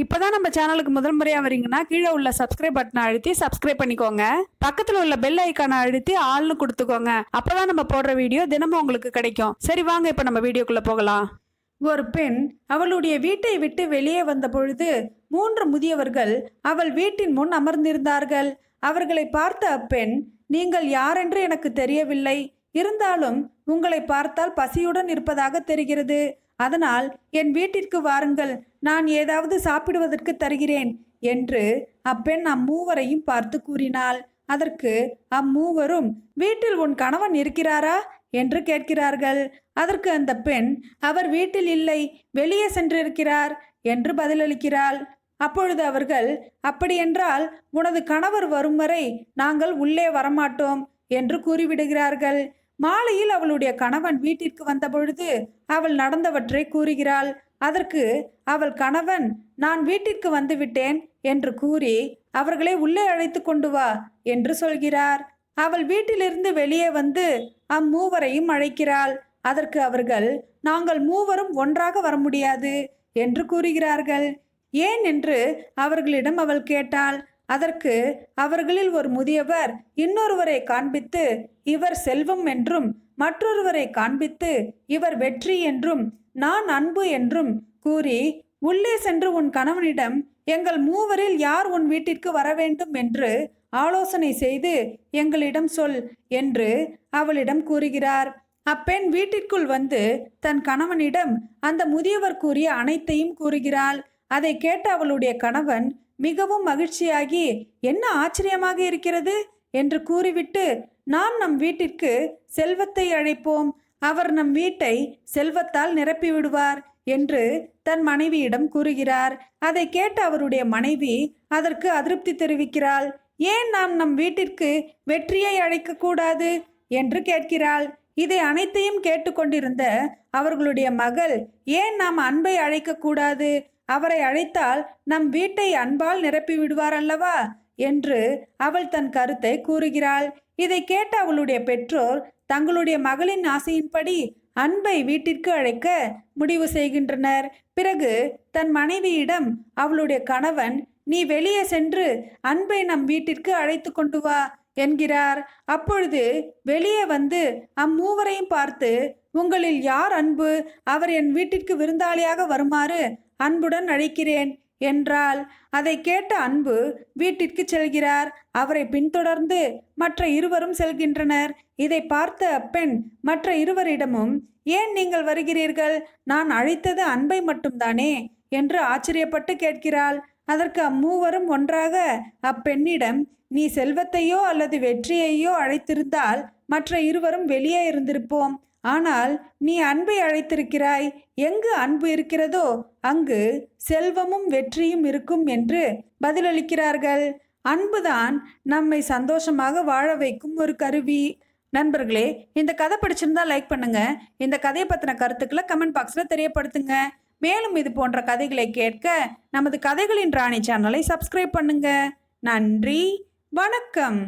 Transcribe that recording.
இப்போதான் நம்ம சேனலுக்கு முதல் முறையாக வரீங்கன்னா கீழே உள்ள சப்ஸ்கிரைப் பட்டனை அழுத்தி சப்ஸ்கிரைப் பண்ணிக்கோங்க. பக்கத்தில் உள்ள பெல் ஐக்கானை அழுத்தி ஆள்னு கொடுத்துக்கோங்க. அப்போதான் நம்ம போடுற வீடியோ தினமும் உங்களுக்கு கிடைக்கும். சரி வாங்க இப்போ நம்ம வீடியோக்குள்ளே போகலாம். ஒரு பெண் அவளுடைய வீட்டை விட்டு வெளியே வந்த பொழுது மூன்று முதியவர்கள் அவள் வீட்டின் முன் அமர்ந்திருந்தார்கள். அவர்களை பார்த்த அப்பெண் நீங்கள் யாரென்று எனக்கு தெரியவில்லை. இருந்தாலும் உங்களை பார்த்தால் பசியுடன் இருப்பதாக தெரிகிறது. அதனால் என் வீட்டிற்கு வாருங்கள் நான் ஏதாவது சாப்பிடுவதற்கு தருகிறேன் என்று அப்பெண் அம்மூவரையும் பார்த்து கூறினாள். அதற்கு அம்மூவரும் வீட்டில் உன் கணவன் இருக்கிறாரா? என்று கேட்கிறார்கள். அதற்கு அந்த பெண் அவர் வீட்டில் இல்லை வெளியே சென்றிருக்கிறார் என்று பதிலளிக்கிறாள். அப்பொழுது அவர்கள் அப்படியென்றால் உனது கணவர் வரும் வரை நாங்கள் உள்ளே வரமாட்டோம் என்று கூறிவிடுகிறார்கள். மாலையில் அவளுடைய கணவன் வீட்டிற்கு வந்தபொழுது அவள் நடந்தவற்றை கூறுகிறாள். அதற்கு அவள் கணவன் நான் வீட்டிற்கு வந்துவிட்டேன் என்று கூறி அவர்களை உள்ளே அழைத்து கொண்டு வா என்று சொல்கிறார். அவள் வீட்டிலிருந்து வெளியே வந்து அம்மூவரையும் அழைக்கிறாள். அதற்கு அவர்கள் நாங்கள் மூவரும் ஒன்றாக வர முடியாது என்று கூறுகிறார்கள். ஏன் என்று அவர்களிடம் அவள் கேட்டாள். அதற்கு அவர்களில் ஒரு முதியவர் இன்னொருவரை காண்பித்து இவர் செல்வம் என்றும் மற்றொருவரை காண்பித்து இவர் வெற்றி என்றும் நான் அன்பு என்றும் கூறி உள்ளே சென்று உன் கணவனிடம் எங்கள் மூவரில் யார் உன் வீட்டிற்கு வர வேண்டும்? என்று ஆலோசனை செய்து எங்களிடம் சொல் என்று அவளிடம் கூறுகிறார். அப்பெண் வீட்டிற்குள் வந்து தன் கணவனிடம் அந்த முதியவர் கூறிய அனைத்தையும் கூறுகிறாள். அதை கேட்ட அவளுடைய கணவன் மிகவும் மகிழ்ச்சியாகி என்ன ஆச்சரியமாக இருக்கிறது? என்று கூறிவிட்டு நாம் நம் வீட்டிற்கு செல்வத்தை அழைப்போம். அவர் நம் வீட்டை செல்வத்தால் நிரப்பிவிடுவார் என்று தன் மனைவியிடம் கூறுகிறார். அதை கேட்ட அவருடைய மனைவி அதற்கு அதிருப்தி தெரிவிக்கிறாள். ஏன் நாம் நம் வீட்டிற்கு வெற்றியை அழைக்க கூடாது என்று கேட்கிறாள். இதை அனைத்தையும் கேட்டுக்கொண்டிருந்த அவர்களுடைய மகள் ஏன் நாம் அன்பை அழைக்க கூடாது அவரை அழைத்தால் நம் வீட்டை அன்பால் நிரப்பி விடுவார் அல்லவா என்று அவள் தன் கருத்தை கூறுகிறாள். இதை கேட்ட அவளுடைய பெற்றோர் தங்களுடைய மகளின் ஆசையின்படி அன்பை வீட்டிற்கு அழைக்க முடிவு செய்கின்றனர். பிறகு தன் மனைவியிடம் அவளுடைய கணவன் நீ வெளியே சென்று அன்பை நம் வீட்டிற்கு அழைத்து கொண்டு வா என்கிறார். அப்பொழுது வெளியே வந்து அம்மூவரையும் பார்த்து உங்களில் யார் அன்பு? அவர் என் வீட்டிற்கு விருந்தாளியாக வருமாறு அன்புடன் அழைக்கிறேன். என்றால் அதை கேட்ட அன்பு வீட்டிற்கு செல்கிறார். அவரை பின்தொடர்ந்து மற்ற இருவரும் செல்கின்றனர். இதை பார்த்த அப்பெண் மற்ற இருவரிடமும் ஏன் நீங்கள் வருகிறீர்கள்? நான் அழைத்தது அன்பை மட்டும்தானே என்று ஆச்சரியப்பட்டு கேட்கிறாள். அதற்கு அம்மூவரும் ஒன்றாக அப்பெண்ணிடம் நீ செல்வத்தையோ அல்லது வெற்றியையோ அழைத்திருந்தால் மற்ற இருவரும் வெளியே இருந்திருப்போம். ஆனால் நீ அன்பை அழைத்திருக்கிறாய். எங்கு அன்பு இருக்கிறதோ அங்கு செல்வமும் வெற்றியும் இருக்கும் என்று பதிலளிக்கிறார்கள். அன்புதான் நம்மை சந்தோஷமாக வாழ வைக்கும் ஒரு கருவி. நண்பர்களே இந்த கதை பிடிச்சிருந்தா லைக் பண்ணுங்க. இந்த கதையை பற்றின கருத்துக்களை கமெண்ட் பாக்ஸில் தெரியப்படுத்துங்க. மேலும் இது போன்ற கதைகளை கேட்க நமது கதைகளின் ராணி சேனலை சப்ஸ்கிரைப் பண்ணுங்க. நன்றி வணக்கம்.